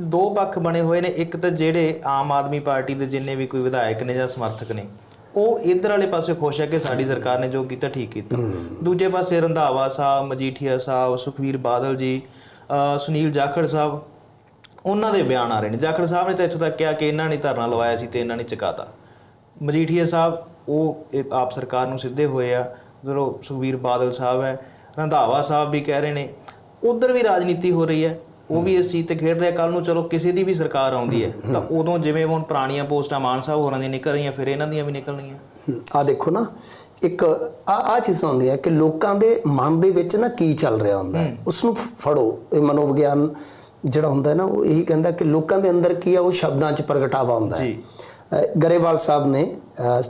ਦੋ ਪੱਖ ਬਣੇ ਹੋਏ ਨੇ ਇੱਕ ਤਾਂ ਜਿਹੜੇ ਆਮ ਆਦਮੀ ਪਾਰਟੀ ਦੇ ਜਿੰਨੇ ਵੀ ਕੋਈ ਵਿਧਾਇਕ ਨੇ ਜਾਂ ਸਮਰਥਕ ਨੇ ਉਹ ਇਧਰ ਵਾਲੇ ਪਾਸੇ ਖੁਸ਼ ਹੈ ਕਿ ਸਾਡੀ ਸਰਕਾਰ ਨੇ ਜੋ ਕੀਤਾ ਠੀਕ ਕੀਤਾ। ਦੂਜੇ ਪਾਸੇ ਰੰਧਾਵਾ ਸਾਹਿਬ ਮਜੀਠੀਆ ਸਾਹਿਬ ਸੁਖਵੀਰ ਬਾਦਲ ਜੀ ਸੁਨੀਲ ਜਾਖੜ ਸਾਹਿਬ ਉਹਨਾਂ ਦੇ ਬਿਆਨ ਆ ਰਹੇ ਨੇ। ਜਾਖੜ ਸਾਹਿਬ ਨੇ ਤਾਂ ਇੱਥੋਂ ਤੱਕ ਕਿਹਾ ਕਿ ਇਹਨਾਂ ਨੇ ਧਰਨਾ ਲਵਾਇਆ ਸੀ ਤੇ ਇਹਨਾਂ ਨੇ ਚੁਕਾਤਾ। ਮਜੀਠੀਆ ਸਾਹਿਬ ਉਹ ਆਪ ਸਰਕਾਰ ਨੂੰ ਸਿੱਧੇ ਹੋਏ ਆ। ਜਦੋਂ ਸੁਖਵੀਰ ਬਾਦਲ ਸਾਹਿਬ ਹੈ ਰੰਧਾਵਾ ਸਾਹਿਬ ਵੀ ਕਹਿ ਰਹੇ ਨੇ। ਉਧਰ ਵੀ ਰਾਜਨੀਤੀ ਹੋ ਰਹੀ ਹੈ। ਉਹ ਵੀ ਇਸ ਚੀਜ਼ ਤੇ ਖੇਡ ਰਿਹਾ ਕੱਲ ਨੂੰ ਚਲੋ ਕਿਸੇ ਦੀ ਵੀ ਸਰਕਾਰ ਆਉਂਦੀ ਹੈ ਤਾਂ ਉਦੋਂ ਜਿਵੇਂ ਹੁਣ ਪੁਰਾਣੀਆਂ ਪੋਸਟਾਂ ਮਾਨ ਸਾਹਿਬ ਹੋਰਾਂ ਦੀਆਂ ਨਿਕਲ ਰਹੀਆਂ ਫਿਰ ਇਹਨਾਂ ਦੀਆਂ ਵੀ ਨਿਕਲਣਗੀਆਂ ਆ ਦੇਖੋ ਨਾ ਇੱਕ ਆ ਆ ਚੀਜ਼ ਹੁੰਦੀ ਹੈ ਕਿ ਲੋਕਾਂ ਦੇ ਮਨ ਦੇ ਵਿੱਚ ਨਾ ਕੀ ਚੱਲ ਰਿਹਾ ਹੁੰਦਾ ਉਸ ਨੂੰ ਫੜੋ ਇਹ ਮਨੋਵਿਗਿਆਨ ਜਿਹੜਾ ਹੁੰਦਾ ਨਾ ਉਹ ਇਹੀ ਕਹਿੰਦਾ ਕਿ ਲੋਕਾਂ ਦੇ ਅੰਦਰ ਕੀ ਹੈ ਉਹ ਸ਼ਬਦਾਂ 'ਚ ਪ੍ਰਗਟਾਵਾ ਹੁੰਦਾ ਹੈ। ਜੀ। ਗਰੇਵਾਲ ਸਾਹਿਬ ਨੇ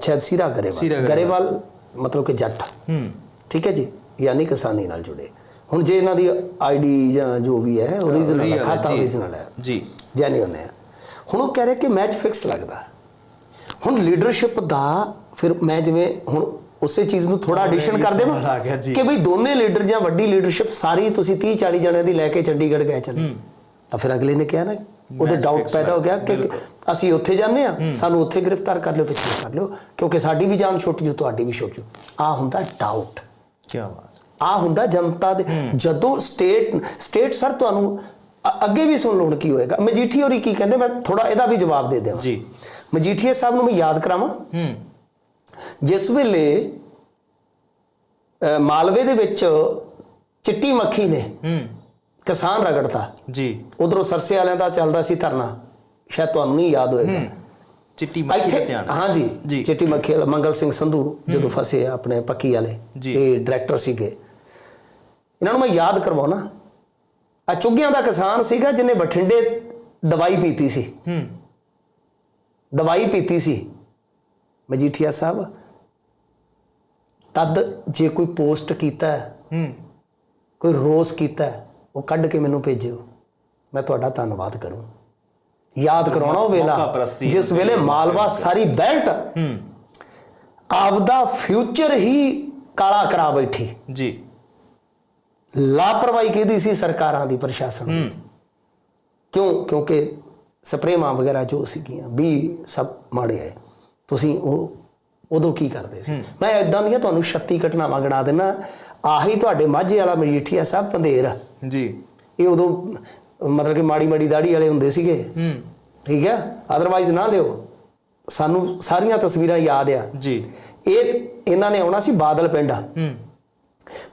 ਸ਼ਾਇਦ ਸੀਰਾ ਗਰੇਵਾਲ। ਗਰੇਵਾਲ ਮਤਲਬ ਕਿ ਜੱਟ। ਹੂੰ। ਠੀਕ ਹੈ ਜੀ? ਯਾਨੀ ਕਿਸਾਨੀ ਨਾਲ ਜੁੜੇ। ਹੁਣ ਜੇ ਇਹਨਾਂ ਦੀ ਆਈਡੀ ਜਾਂ ਜੋ ਵੀ ਹੈ real ਹੈ ਖਾਤਾ। ਓਰੀਜਨਲ ਹੈ ਜੀ। ਜੈਨੂਇਨ ਹੈ। ਹੁਣ ਉਹ ਕਹਿ ਰਿਹਾ ਕਿ ਮੈਚ ਫਿਕਸ ਲੱਗਦਾ। ਹੁਣ ਲੀਡਰਸ਼ਿਪ ਦਾ ਫਿਰ ਮੈਂ ਜਿਵੇਂ ਹੁਣ ਉਸੇ ਚੀਜ਼ ਨੂੰ ਥੋੜਾ ਐਡੀਸ਼ਨ ਕਰ ਦੇਵਾਂ। ਕਿ ਬਈ ਦੋਨੇ ਲੀਡਰ ਜਾਂ ਵੱਡੀ ਲੀਡਰਸ਼ਿਪ ਸਾਰੀ ਤੁਸੀਂ 30 40 ਜਣਿਆਂ ਦੀ ਲੈ ਕੇ ਚੰਡੀਗੜ੍ਹ ਗਏ ਚਲੇ। ਤਾਂ ਫਿਰ ਅਗਲੇ ਨੇ ਕਿਹਾ ਨਾ ਉਹਦੇ ਡਾਊਟ ਪੈਦਾ ਹੋ ਗਿਆ ਕਿ। ਅਸੀਂ ਉੱਥੇ ਜਾਂਦੇ ਆ ਸਾਨੂੰ ਉੱਥੇ ਗ੍ਰਿਫਤਾਰ ਕਰ ਲਿਓ ਪਿੱਛੇ ਕਰ ਲਿਓ ਕਿਉਂਕਿ ਸਾਡੀ ਵੀ ਜਾਨ ਛੁੱਟ ਜੂ ਤੁਹਾਡੀ ਵੀ ਛੁੱਟ ਜੂ। ਆ ਹੁੰਦਾ ਡਾਊਟ ਕੀ ਬਾਤ। ਆ ਹੁੰਦਾ ਜਨਤਾ ਦੇ। ਜਦੋਂ ਸਟੇਟ ਸਟੇਟ ਸਰ ਤੁਹਾਨੂੰ ਅੱਗੇ ਵੀ ਸੁਣ ਲਓ ਹੁਣ ਕੀ ਹੋਏਗਾ। ਮਜੀਠੀ ਹੋਰੀ ਕੀ ਕਹਿੰਦੇ ਮੈਂ ਥੋੜਾ ਇਹਦਾ ਵੀ ਜਵਾਬ ਦੇ ਦੇਵਾਂ। ਜੀ। ਮਜੀਠੀਆ ਸਾਹਿਬ ਨੂੰ ਮੈਂ ਯਾਦ ਕਰਾਵਾਂ। ਹੂੰ। ਜਿਸ ਵੇਲੇ ਮਾਲਵੇ ਦੇ ਵਿੱਚ ਚਿੱਟੀ ਮੱਖੀ ਨੇ ਹੂੰ। ਕਿਸਾਨ ਰਗੜਤਾ। ਜੀ। ਉਧਰੋਂ ਸਰਸੇ ਵਾਲਿਆਂ ਦਾ ਚੱਲਦਾ ਸੀ ਧਰਨਾ। ਸ਼ਾਇਦ ਤੁਹਾਨੂੰ ਨਹੀਂ ਯਾਦ ਹੋਏਗਾ। ਹੂੰ। ਚਿੱਟੀ ਮੱਖੀ ਦਾ ਧਿਆਨ ਹਾਂਜੀ। ਜੀ। ਚਿੱਟੀ ਮੱਖੀ ਵਾਲਾ ਮੰਗਲ ਸਿੰਘ ਸੰਧੂ ਜਦੋਂ ਫਸੇ ਆਪਣੇ ਪੱਕੀ ਵਾਲੇ। ਇਹ ਡਾਇਰੈਕਟਰ ਸੀਗੇ। ਇਹਨਾਂ ਨੂੰ ਮੈਂ ਯਾਦ ਕਰਵਾਉਣਾ। ਆ ਚੁੱਗਿਆਂ ਦਾ ਕਿਸਾਨ ਸੀਗਾ ਜਿਹਨੇ ਬਠਿੰਡੇ ਦਵਾਈ ਪੀਤੀ ਸੀ। ਹੂੰ। ਦਵਾਈ ਪੀਤੀ ਸੀ। ਮਜੀਠੀਆ ਸਾਹਿਬ ਤਦ ਜੇ ਕੋਈ ਪੋਸਟ ਕੀਤਾ ਹੈ, ਕੋਈ ਰੋਸ ਕੀਤਾ ਉਹ ਕੱਢ ਕੇ ਮੈਨੂੰ ਭੇਜਿਓ। ਮੈਂ ਤੁਹਾਡਾ ਧੰਨਵਾਦ ਕਰੂੰ। ਯਾਦ ਕਰਾਉਣਾ ਉਹ ਵੇਲਾ। ਜਿਸ ਵੇਲੇ ਮਾਲਵਾ ਸਾਰੀ ਬੈਲਟ ਹੂੰ। ਆਪਦਾ ਫਿਊਚਰ ਹੀ ਕਾਲਾ ਕਰਾ ਬੈਠੀ। ਜੀ। ਲਾਪਰਵਾਹੀ ਕਿਹਦੀ ਸੀ? ਸਰਕਾਰਾਂ ਦੀ ਪ੍ਰਸ਼ਾਸਨ ਦੀ। ਕਿਉਂ? ਕਿਉਂਕਿ ਸਪਰੇਮਾਂ ਵਗੈਰਾ ਜੋ ਸੀਗੀਆਂ ਵੀ ਸਭ ਮਾੜੇ ਆਏ। ਤੁਸੀਂ ਉਹ ਉਦੋਂ ਕੀ ਕਰਦੇ ਸੀ? ਮੈਂ ਇਦਾਂ ਦੀਆਂ ਤੁਹਾਨੂੰ 36 ਘਟਨਾਵਾਂ ਗਿਣਾ ਦਿੰਨਾ ਆਹੀ ਤੁਹਾਡੇ ਮਾਝੇ ਵਾਲਾ ਮਜੀਠੀਆ ਸਾਹਿਬ ਪੰਧੇਰ ਜੀ। ਇਹ ਉਦੋਂ ਮਤਲਬ ਕਿ ਮਾੜੀ ਮਾੜੀ ਦਾੜੀ ਵਾਲੇ ਹੁੰਦੇ ਸੀਗੇ। ਹੂੰ। ਠੀਕ ਹੈ? ਅਦਰਵਾਈਜ਼ ਨਾ ਲਿਓ। ਸਾਨੂੰ ਸਾਰੀਆਂ ਤਸਵੀਰਾਂ ਯਾਦ ਆ। ਜੀ। ਇਹ ਇਹਨਾਂ ਨੇ ਆਉਣਾ ਸੀ ਬਾਦਲ ਪਿੰਡ। ਹੂੰ।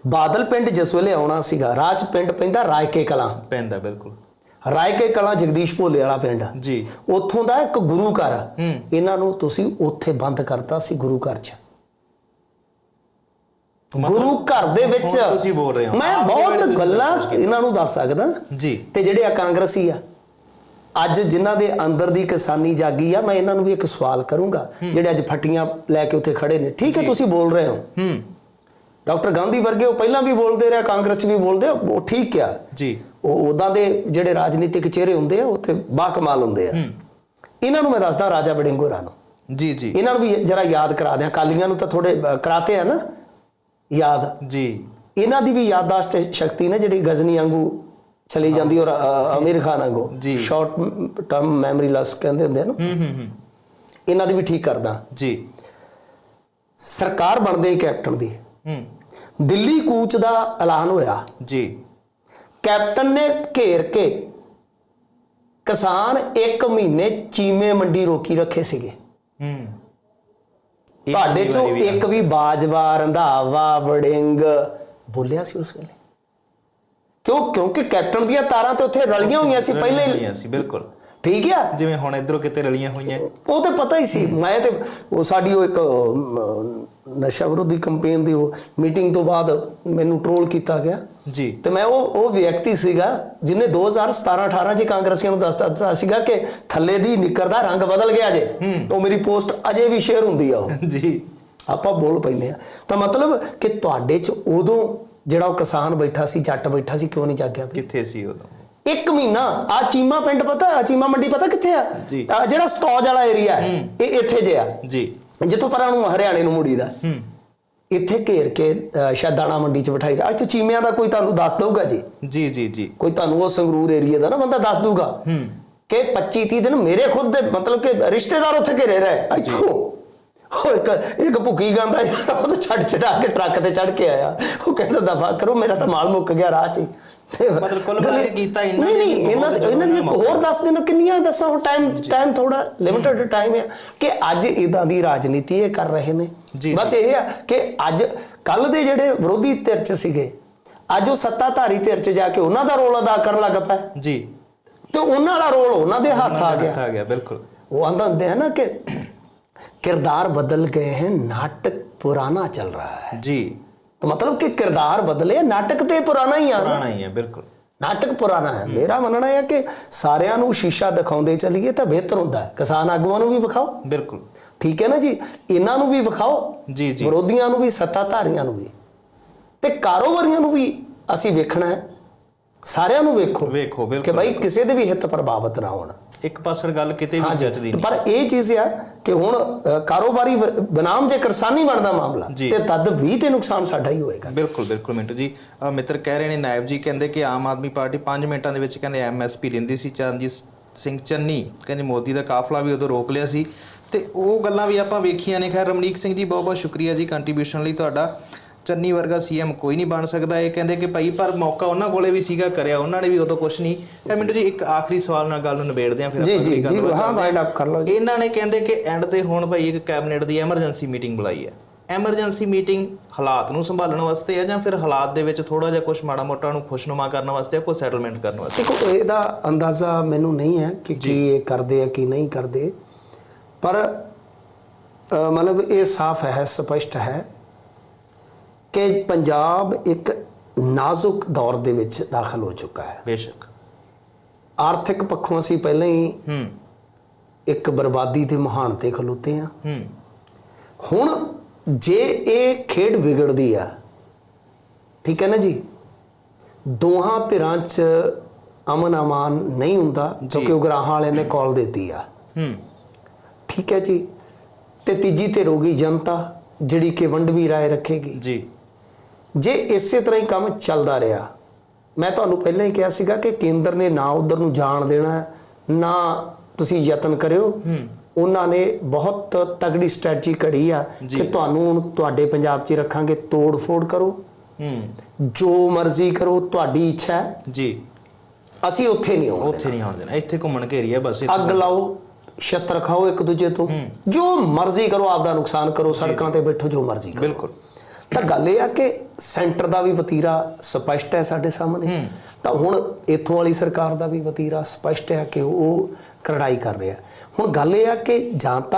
ਬਾਦਲ ਪਿੰਡ ਜਿਸ ਵੇਲੇ ਆਉਣਾ ਸੀਗਾ ਰਾਜ ਪਿੰਡ ਪੈਂਦਾ ਰਾਇਕੇ ਕਲਾਂ। ਪੈਂਦਾ ਬਿਲਕੁਲ। ਰਾਇਕੇ ਕਲਾਂ ਜਗਦੀਸ਼ ਭੋਲੇ ਵਾਲਾ ਪਿੰਡ। ਜੀ। ਉੱਥੋਂ ਦਾ ਇੱਕ ਗੁਰੂ ਘਰ। ਇਹਨਾਂ ਨੂੰ ਤੁਸੀਂ ਉੱਥੇ ਬੰਦ ਕਰਤਾ ਸੀ ਗੁਰੂ ਘਰ 'ਚ। ਗੁਰੂ ਘਰ ਦੇ ਵਿੱਚ ਤੁਸੀਂ ਬੋਲ ਰਹੇ ਹੋ। ਮੈਂ ਬਹੁਤ ਗੱਲਾਂ। ਇਹਨਾਂ ਨੂੰ ਦੱਸ ਸਕਦਾ। ਜੀ। ਤੇ ਜਿਹੜੇ ਆ ਕਾਂਗਰਸੀ ਆ ਅੱਜ ਜਿਨ੍ਹਾਂ ਦੇ ਅੰਦਰ ਦੀ ਕਿਸਾਨੀ ਜਾਗੀ ਆ ਮੈਂ ਇਹਨਾਂ ਨੂੰ ਵੀ ਇੱਕ ਸਵਾਲ ਕਰੂੰਗਾ। ਜਿਹੜੇ ਅੱਜ ਫੱਟੀਆਂ ਲੈ ਕੇ ਉੱਥੇ ਖੜੇ ਨੇ। ਠੀਕ ਹੈ ਤੁਸੀਂ ਬੋਲ ਰਹੇ ਹੋ। ਹੂੰ। ਡਾਕਟਰ ਗਾਂਧੀ ਵਰਗੇ ਉਹ ਪਹਿਲਾਂ ਵੀ ਬੋਲਦੇ ਰਿਹਾ ਕਾਂਗਰਸ 'ਚ ਵੀ ਬੋਲਦੇ ਉਹ ਠੀਕ ਆ। ਜੀ। ਉਹ ਉਦਾਂ ਦੇ ਜਿਹੜੇ ਰਾਜਨੀਤਿਕ ਚਿਹਰੇ ਹੁੰਦੇ ਆ ਉੱਥੇ ਬਾ ਕਮਾਲ ਹੁੰਦੇ ਆ। ਇਹਨਾਂ ਨੂੰ ਮੈਂ ਦੱਸਦਾ ਰਾਜਾ ਬੜਿੰਗੋਰਾ ਨੂੰ। ਜੀ ਜੀ। ਇਹਨਾਂ ਨੂੰ ਵੀ ਜਰਾ ਯਾਦ ਕਰਾ ਦਿਆਂ। ਕਾਲੀਆਂ ਨੂੰ ਤਾਂ ਥੋੜੇ ਕਰਾਤੇ ਆ ਨਾ ਯਾਦ। ਜੀ। ਇਹਨਾਂ ਦੀ ਵੀ ਯਾਦਦਾਸ਼ਤ ਸ਼ਕਤੀ ਨੇ ਜਿਹੜੀ ਗਜ਼ਨੀ ਵਾਂਗੂ ਚਲੀ ਜਾਂਦੀ ਔਰ ਅਮੀਰ ਖਾਨ ਵਾਂਗੂ। ਜੀ। ਸ਼ਾਰਟ ਟਰਮ ਮੈਮਰੀ ਲਾਸ ਕਹਿੰਦੇ ਹੁੰਦੇ ਆ ਨਾ। ਹੂੰ ਹੂੰ ਹੂੰ। ਇਹਨਾਂ ਦੀ ਵੀ ਠੀਕ ਕਰਦਾ। ਜੀ। ਸਰਕਾਰ ਬਣਦੇ ਹੀ ਕੈਪਟਨ ਦੀ। ਹੂੰ। ਦਿੱਲੀ ਕੂਚ ਦਾ ਐਲਾਨ ਹੋਇਆ। ਜੀ। ਕੈਪਟਨ ਨੇ ਘੇਰ ਕੇ ਕਿਸਾਨ 1 ਮਹੀਨੇ ਚੀਮੇ ਮੰਡੀ ਰੋਕੀ ਰੱਖੇ ਸੀਗੇ। ਹੂੰ। ਤੁਹਾਡੇ ਚੋਂ ਇੱਕ ਵੀ ਬਾਜਵਾ ਰੰਧਾਵਾ ਵੜਿੰਗ ਬੋਲਿਆ ਸੀ ਉਸ ਵੇਲੇ? ਕਿਉਂ? ਕਿਉਂਕਿ ਕੈਪਟਨ ਦੀਆਂ ਤਾਰਾਂ ਤੇ ਉੱਥੇ ਰਲੀਆਂ ਹੋਈਆਂ ਸੀ ਪਹਿਲੇ ਹੀ। ਰਲੀਆਂ ਸੀ ਬਿਲਕੁਲ। ਠੀਕ ਆ? ਜਿਵੇਂ ਹੁਣ ਇਧਰੋਂ ਕਿਤੇ ਰਲੀਆਂ ਹੋਈਆਂ। ਉਹ ਤੇ ਪਤਾ ਹੀ ਸੀ। ਮੈਂ ਤੇ ਉਹ ਸਾਡੀ ਉਹ ਇੱਕ ਨਸ਼ਾ ਵਿਰੋਧੀ ਕੈਂਪੇਨ ਦੀ ਉਹ ਮੀਟਿੰਗ ਤੋਂ ਬਾਅਦ ਮੈਨੂੰ ਟ੍ਰੋਲ ਕੀਤਾ ਗਿਆ। ਜੀ। ਤੇ ਮੈਂ ਉਹ ਉਹ ਵਿਅਕਤੀ ਸੀਗਾ ਜਿਨੇ 2017 18 ਚ ਕਾਂਗਰਸੀਆਂ ਨੂੰ ਦੱਸਦਾ ਦਿੱਤਾ ਸੀਗਾ ਕਿ ਥੱਲੇ ਦੀ ਨਿੱਕਰ ਦਾ ਰੰਗ ਬਦਲ ਗਿਆ ਜੇ। ਉਹ ਮੇਰੀ ਪੋਸਟ ਅਜੇ ਵੀ ਸ਼ੇਅਰ ਹੁੰਦੀ ਆ ਉਹ। ਜੀ। ਆਪਾਂ ਬੋਲ ਪੈਂਦੇ ਆ। ਤਾਂ ਮਤਲਬ ਕਿ ਤੁਹਾਡੇ ਚ ਉਦੋਂ ਜਿਹੜਾ ਉਹ ਕਿਸਾਨ ਬੈਠਾ ਸੀ ਜੱਟ ਬੈਠਾ ਸੀ ਕਿਉਂ ਨਹੀਂ ਜਾਗਿਆ? ਕਿੱਥੇ ਸੀ ਉਦੋਂ? ਇੱਕ ਮਹੀਨਾ। ਆ ਚੀਮਾ ਪਿੰਡ ਪਤਾ? ਆ ਚੀਮਾ ਮੰਡੀ ਪਤਾ ਕਿੱਥੇ ਆ? ਜੀ। ਆਹ ਜਿਹੜਾ ਸਟੌਜ ਵਾਲਾ ਏਰੀਆ ਹੈ ਇਹ ਇੱਥੇ ਜਿਆ ਜੀ। ਜਿੱਥੋਂ ਪਰਾਂ ਨੂੰ ਹਰਿਆਣੇ ਨੂੰ ਮੁੜੀਦਾ। ਹੂੰ। ਇੱਥੇ ਘੇਰ ਕੇ ਅਹ, ਸ਼ਾਇਦ ਦਾਣਾ ਮੰਡੀ ਚ ਬਿਠਾਈ ਅੱਜ ਤੋਂ ਚੀਮਿਆਂ ਦਾ ਕੋਈ ਤੁਹਾਨੂੰ ਦੱਸ ਦਊਗਾ ਜੀ? ਜੀ ਜੀ ਜੀ। ਕੋਈ ਤੁਹਾਨੂੰ ਉਹ ਸੰਗਰੂਰ ਏਰੀਆ ਦਾ ਨਾ ਬੰਦਾ ਦੱਸ ਦਊਗਾ। ਹੂੰ। ਕਿ 25 30 ਦਿਨ ਮੇਰੇ ਖੁਦ ਦੇ ਮਤਲਬ ਕਿ ਰਿਸ਼ਤੇਦਾਰ ਉੱਥੇ ਘਿਰੇ ਰਹੇ। ਇੱਥੋਂ। ਉਹ ਇੱਕ ਇੱਕ ਭੁੱਕੀ ਗਾਂਦਾ ਉਹ ਤਾਂ ਛੱਡ ਛਡਾ ਕੇ ਟਰੱਕ ਤੇ ਚੜ ਕੇ ਆਇਆ। ਉਹ ਕਹਿੰਦਾ ਦਫਾ ਕਰੋ ਮੇਰਾ ਤਾਂ ਮਾਲ ਮੁੱਕ ਗਿਆ ਰਾਹ 'ਚ ਹੀ। ਮਤਲਬ ਕੁੱਲ ਮਿਲਾ ਕੇ ਕੀਤਾ ਇਹਨਾਂ ਨਹੀਂ ਨੇ ਨਹੀਂ ਵੀ ਇਹਨਾਂ ਬਹੁਤ ਦੇ- ਇਹਨਾਂ ਦੀ ਜ਼ਰੂਰੀ ਹੋਰ ਦੱਸ ਦੇਣਾ ਕਿੰਨੀਆਂ ਦੱਸਾਂ ਹੁਣ ਟਾਈਮ ਟਾਈਮ ਥੋੜਾ ਲਿਮਿਟਡ ਟਾਈਮ ਹੈ ਕਿ ਅੱਜ ਇਦਾਂ ਦੀ ਰਾਜਨੀਤੀ ਇਹ ਕਰ ਰਹੇ ਨੇ ਜੀ, ਬਸ ਇਹ ਆ ਕਿ ਅੱਜ ਕੱਲ ਦੇ ਜਿਹੜੇ ਵਿਰੋਧੀ ਧਿਰ ਚ ਸੀਗੇ ਅੱਜ ਉਹ ਸੱਤਾਧਾਰੀ ਧਿਰ ਚ ਜਾ ਕੇ ਉਹਨਾਂ ਦਾ ਰੋਲ ਅਦਾ ਕਰਨ ਲੱਗ ਪਏ ਜੀ ਤੇ ਉਹਨਾਂ ਦਾ ਰੋਲ ਉਹਨਾਂ ਦੇ ਹੱਥ ਆ ਗਿਆ ਆ ਗਿਆ ਬਿਲਕੁਲ वो आंदा ਹੁੰਦੇ हैं ना कि किरदार बदल गए हैं नाटक पुराना चल रहा है ਜੀ ਮਤਲਬ ਕਿ ਕਿਰਦਾਰ ਬਦਲੇ ਨਾਟਕ ਤੇ ਪੁਰਾਣਾ ਹੀ ਆ ਪੁਰਾਣਾ ਹੀ ਹੈ ਬਿਲਕੁਲ। ਨਾਟਕ ਪੁਰਾਣਾ ਹੈ। ਮੇਰਾ ਮੰਨਣਾ ਹੈ ਕਿ ਸਾਰਿਆਂ ਨੂੰ ਸ਼ੀਸ਼ਾ ਦਿਖਾਉਂਦੇ ਚਲੀਏ ਤਾਂ ਬਿਹਤਰ ਹੁੰਦਾ ਹੈ। ਕਿਸਾਨ ਆਗੂਆਂ ਨੂੰ ਵੀ ਵਿਖਾਓ। ਬਿਲਕੁਲ। ਠੀਕ ਹੈ ਨਾ ਜੀ? ਇਹਨਾਂ ਨੂੰ ਵੀ ਵਿਖਾਓ। ਜੀ ਜੀ। ਵਿਰੋਧੀਆਂ ਨੂੰ ਵੀ ਸੱਤਾਧਾਰੀਆਂ ਨੂੰ ਵੀ। ਤੇ ਕਾਰੋਬਾਰੀਆਂ ਨੂੰ ਵੀ ਅਸੀਂ ਵੇਖਣਾ ਹੈ। ਸਾਰਿਆਂ ਨੂੰ ਵੇਖੋ। ਵੇਖੋ ਬਿਲਕੁਲ। ਕਿ ਭਾਈ ਕਿਸੇ ਦੇ ਵੀ ਹਿੱਤ ਪ੍ਰਭਾਵਿਤ ਨਾ ਹੋਣ। ਇੱਕ ਪਾਸੜ ਗੱਲ ਕਿਤੇ ਵੀ ਜੱਜਦੀ ਨਹੀਂ। ਪਰ ਇਹ ਚੀਜ਼ ਆ ਕਿ ਹੁਣ ਕਾਰੋਬਾਰੀ ਬਨਾਮ ਜੇ ਕਿਸਾਨੀ ਬਣਦਾ ਮਾਮਲਾ। ਤੇ ਤਦ ਵੀ ਤੇ ਨੁਕਸਾਨ ਸਾਡਾ ਹੀ ਹੋਏਗਾ। ਬਿਲਕੁਲ ਬਿਲਕੁਲ ਮਿੰਟੂ ਜੀ। ਮਿੱਤਰ ਕਹਿ ਰਹੇ ਨੇ ਨਾਇਬ ਜੀ ਕਹਿੰਦੇ ਕਿ ਆਮ ਆਦਮੀ ਪਾਰਟੀ 5 ਮਿੰਟਾਂ ਦੇ ਵਿੱਚ ਕਹਿੰਦੇ ਐਮਐਸਪੀ ਲੈਂਦੀ ਸੀ ਚਰਨਜੀਤ ਸਿੰਘ ਚੰਨੀ ਕਹਿੰਦੇ ਮੋਦੀ ਦਾ ਕਾਫਲਾ ਵੀ ਉਦੋਂ ਰੋਕ ਲਿਆ ਸੀ। ਤੇ ਉਹ ਗੱਲਾਂ ਵੀ ਆਪਾਂ ਵੇਖੀਆਂ ਨੇ। ਖੈਰ ਰਮਨੀਕ ਸਿੰਘ ਜੀ ਬਹੁਤ ਬਹੁਤ ਸ਼ੁਕਰੀਆ ਜੀ ਕੰਟਰੀਬਿਊਸ਼ਨ ਲਈ ਤੁਹਾਡਾ। ਚੰਨੀ ਵਰਗਾ ਸੀਐਮ ਕੋਈ ਨਹੀਂ ਬਣ ਸਕਦਾ। ਇਹ ਕਹਿੰਦੇ ਕਿ ਭਾਈ ਪਰ ਮੌਕਾ ਉਹਨਾਂ ਕੋਲੇ ਵੀ ਸੀਗਾ ਕਰਿਆ ਉਹਨਾਂ ਨੇ ਵੀ ਉਦੋਂ ਕੁਝ ਨਹੀਂ। ਇਹ ਮਿੰਟੂ ਜੀ ਇੱਕ ਆਖਰੀ ਸਵਾਲ ਨਾਲ ਗੱਲ ਨੂੰ ਨਿਬੇੜਦੇ ਆਂ ਫਿਰ ਜੀ, ਜੀ, ਜੀ, ਹਾਂ, wind up ਕਰ ਲਓ ਜੀ। ਇਹਨਾਂ ਨੇ ਕਹਿੰਦੇ ਕਿ ਐਂਡ ਤੇ ਹੁਣ ਭਾਈ ਇੱਕ ਕੈਬਨਿਟ ਦੀ ਐਮਰਜੈਂਸੀ ਮੀਟਿੰਗ ਬੁਲਾਈ ਹੈ। ਐਮਰਜੈਂਸੀ ਮੀਟਿੰਗ ਹਾਲਾਤ ਨੂੰ ਸੰਭਾਲਣ ਵਾਸਤੇ ਹੈ ਜਾਂ ਫਿਰ ਹਾਲਾਤ ਦੇ ਵਿੱਚ ਥੋੜਾ ਜਿਹਾ ਕੁਝ ਮਾੜਾ ਮੋਟਾ ਨੂੰ ਖੁਸ਼ਨੁਮਾ ਕਰਨ ਵਾਸਤੇ ਕੋਈ ਸੈਟਲਮੈਂਟ ਕਰਨ ਵਾਸਤੇ? ਦੇਖੋ ਇਹਦਾ ਅੰਦਾਜ਼ਾ ਮੈਨੂੰ ਨਹੀਂ ਹੈ ਕਿ ਕੀ ਇਹ ਕਰਦੇ ਆ ਕੀ ਨਹੀਂ ਕਰਦੇ। ਪਰ ਮਤਲਬ ਇਹ ਸਾਫ਼ ਹੈ ਸਪਸ਼ਟ ਹੈ ਕਿ ਪੰਜਾਬ ਇੱਕ ਨਾਜ਼ੁਕ ਦੌਰ ਦੇ ਵਿੱਚ ਦਾਖਲ ਹੋ ਚੁੱਕਾ ਹੈ। ਬੇਸ਼ੱਕ। ਆਰਥਿਕ ਪੱਖੋਂ ਅਸੀਂ ਪਹਿਲਾਂ ਹੀ ਹੂੰ। ਇੱਕ ਬਰਬਾਦੀ ਦੇ ਮਹਾਨ ਤੇ ਖਲੋਤੇ ਆ ਹੂੰ। ਹੁਣ ਜੇ ਇਹ ਖੇਡ ਵਿਗੜਦੀ ਆ ਠੀਕ ਹੈ ਨਾ ਜੀ? ਦੋਹਾਂ ਧਿਰਾਂ 'ਚ ਅਮਨ ਅਮਾਨ ਨਹੀਂ ਹੁੰਦਾ ਕਿਉਂਕਿ ਉਗਰਾਹਾਂ ਵਾਲਿਆਂ ਨੇ ਕਾਲ ਦਿੱਤੀ ਆ। ਹੂੰ। ਠੀਕ ਹੈ ਜੀ? ਤੇ ਤੀਜੀ ਧਿਰ ਹੋ ਗਈ ਜਨਤਾ ਜਿਹੜੀ ਕਿ ਵੰਡਵੀ ਰਾਏ ਰੱਖੇਗੀ। ਜੀ। ਜੇ ਇਸੇ ਤਰ੍ਹਾਂ ਹੀ ਕੰਮ ਚੱਲਦਾ ਰਿਹਾ ਮੈਂ ਤੁਹਾਨੂੰ ਪਹਿਲਾਂ ਹੀ ਕਿਹਾ ਸੀਗਾ ਕਿ ਕੇਂਦਰ ਨੇ ਨਾ ਉਧਰ ਨੂੰ ਜਾਣ ਦੇਣਾ ਨਾ ਤੁਸੀਂ ਯਤਨ ਕਰਿਓ। ਉਹਨਾਂ ਨੇ ਬਹੁਤ ਤਗੜੀ ਸਟ੍ਰੈਟਜੀ ਘੜੀ ਆ। ਕਿ ਤੁਹਾਨੂੰ ਹੁਣ ਤੁਹਾਡੇ ਪੰਜਾਬ 'ਚ ਰੱਖਾਂਗੇ ਤੋੜ ਫੋੜ ਕਰੋ। ਹੂੰ। ਜੋ ਮਰਜ਼ੀ ਕਰੋ ਤੁਹਾਡੀ ਇੱਛਾ ਹੈ। ਜੀ। ਅਸੀਂ ਉੱਥੇ ਨਹੀਂ ਆਉਂਦੇ ਉੱਥੇ ਨਹੀਂ ਆਉਣ ਦੇਣਾ। ਇੱਥੇ ਘੁੰਮਣ ਘੇਰੀ ਹੈ ਬਸ। ਅੱਗ ਲਾਓ ਛੱਤਰ ਖਾਓ ਇੱਕ ਦੂਜੇ ਤੋਂ। ਜੋ ਮਰਜ਼ੀ ਕਰੋ ਆਪਦਾ ਨੁਕਸਾਨ ਕਰੋ ਸੜਕਾਂ ਤੇ ਬੈਠੋ ਜੋ ਮਰਜ਼ੀ ਕਰੋ। ਬਿਲਕੁਲ। ਤਾਂ ਗੱਲ ਇਹ ਆ ਕਿ ਸੈਂਟਰ ਦਾ ਵੀ ਵਤੀਰਾ ਸਪਸ਼ਟ ਹੈ ਸਾਡੇ ਸਾਹਮਣੇ। ਤਾਂ ਹੁਣ ਇੱਥੋਂ ਵਾਲੀ ਸਰਕਾਰ ਦਾ ਵੀ ਵਤੀਰਾ ਸਪਸ਼ਟ ਹੈ ਕਿ ਉਹ ਕਰੜਾਈ ਕਰ ਰਿਹਾ। ਹੁਣ ਗੱਲ ਇਹ ਆ ਕਿ ਜਾਂ ਤਾਂ